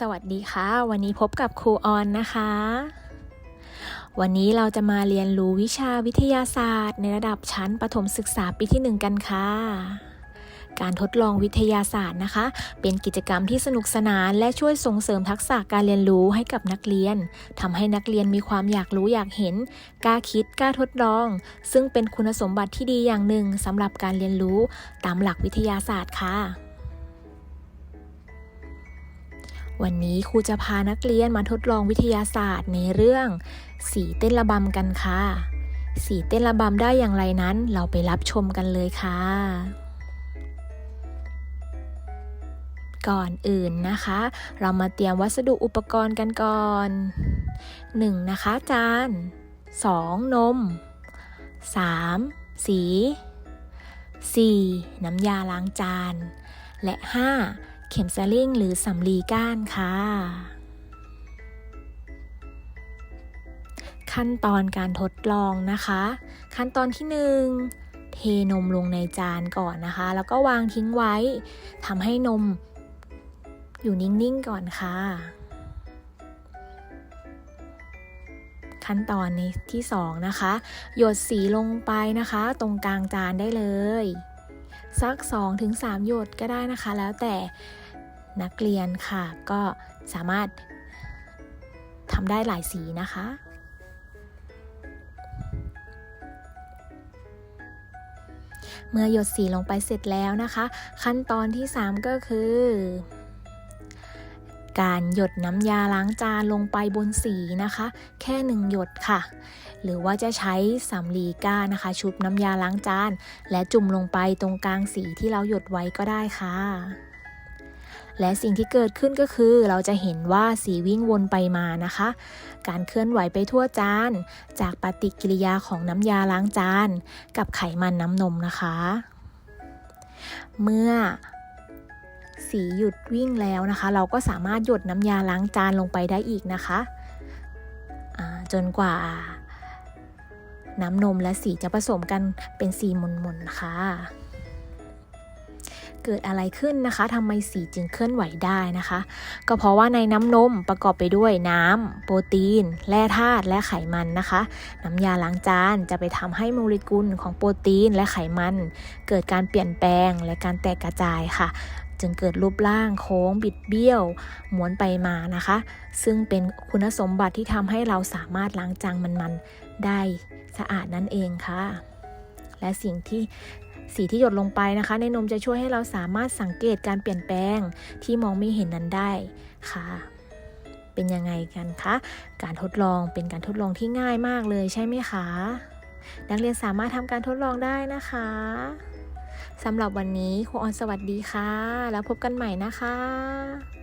สวัสดีค่ะ วันนี้พบกับครูออนนะคะ วันนี้เราจะมาเรียนรู้วิชาวิทยาศาสตร์ ในระดับชั้นประถมศึกษาปีที่ 1 กันค่ะ การทดลองวิทยาศาสตร์นะคะ เป็นกิจกรรมที่สนุกสนานและช่วยส่งเสริมทักษะการเรียนรู้ให้กับนักเรียนทำให้นักเรียนมีความอยากรู้อยากเห็นกล้าคิดกล้าทดลอง ซึ่งเป็นคุณสมบัติที่ดีอย่างหนึ่งสำหรับการเรียนรู้ตามหลักวิทยาศาสตร์ค่ะ วันนี้ครูจะพานักเรียนมาทดลองวิทยาศาสตร์ในเรื่อง สีเต้นระบำกันค่ะ สีเต้นระบำได้อย่างไรนั้น เราไปรับชมกันเลยค่ะ ก่อนอื่นนะคะ เรามาเตรียมวัสดุอุปกรณ์กันก่อน 1. นะคะ จาน 2. นม 3. สี 4. น้ำยาล้างจาน และ 5. เข็มสลิงหรือสำลีก้านค่ะ ขั้นตอนการทดลองนะคะ ขั้นตอนที่ 1 เทนมลงในจานก่อนนะคะ แล้วก็วางทิ้งไว้ทำให้นมอยู่นิ่ง ๆ ก่อนค่ะ ขั้นตอนในที่ 2 นะคะ หยดสีลงไปนะคะ ตรงกลางจานได้เลย สัก 2-3 หยดก็ได้นะคะ แล้วแต่ นักเรียนค่ะ ก็สามารถทำได้หลายสีนะคะ เมื่อหยดสีลงไปเสร็จแล้วนะคะ ขั้นตอนที่ 3 ก็คือ การหยดน้ำยาล้างจานลงไปบนสีนะคะ แค่หนึ่งหยดค่ะ หรือว่าจะใช้สำลีก้านนะคะ ชุบน้ำยาล้างจาน และจุ่มลงไปตรงกลางสีที่เราหยดไว้ก็ได้ค่ะ และสิ่งที่เกิดขึ้นก็คือเราจะเห็นว่าสีวิ่งวนไปมานะคะ การเคลื่อนไหวไปทั่วจาน จากปฏิกิริยาของน้ำยาล้างจาน กับไขมันน้ำนมนะคะ เมื่อสีหยุดวิ่งแล้วนะคะ เราก็สามารถหยดน้ำยาล้างจานลงไปได้อีกนะคะจนกว่าน้ำนมและสีจะผสมกันเป็นสีหม่นๆนะคะ เกิดอะไรขึ้นนะคะทำไมสีจึงเคลื่อนไหวได้นะคะ ก็เพราะว่าในน้ำนมประกอบไปด้วยน้ำโปรตีน แร่ธาตุและไขมันนะคะ น้ำยาล้างจานจะไปทำให้โมเลกุลของโปรตีนและไขมัน เกิดการเปลี่ยนแปลงและการแตกกระจายค่ะจึงเกิดรูปร่างโค้งบิดเบี้ยวหม้วนไปมานะคะ ซึ่งเป็นคุณสมบัติที่ทำให้เราสามารถล้างจานมันๆได้สะอาดนั่นเองค่ะ และสิ่งที่ สีที่หยดลงไปนะคะ ในนมจะช่วยให้เราสามารถสังเกตการเปลี่ยนแปลงที่มองไม่เห็นนั้นได้ค่ะ เป็นยังไงกันคะ การทดลองเป็นการทดลองที่ง่ายมากเลยใช่ไหมคะ นักเรียนสามารถทำการทดลองได้นะคะสำหรับวันนี้ครูออนสวัสดีค่ะ แล้วพบกันใหม่นะคะ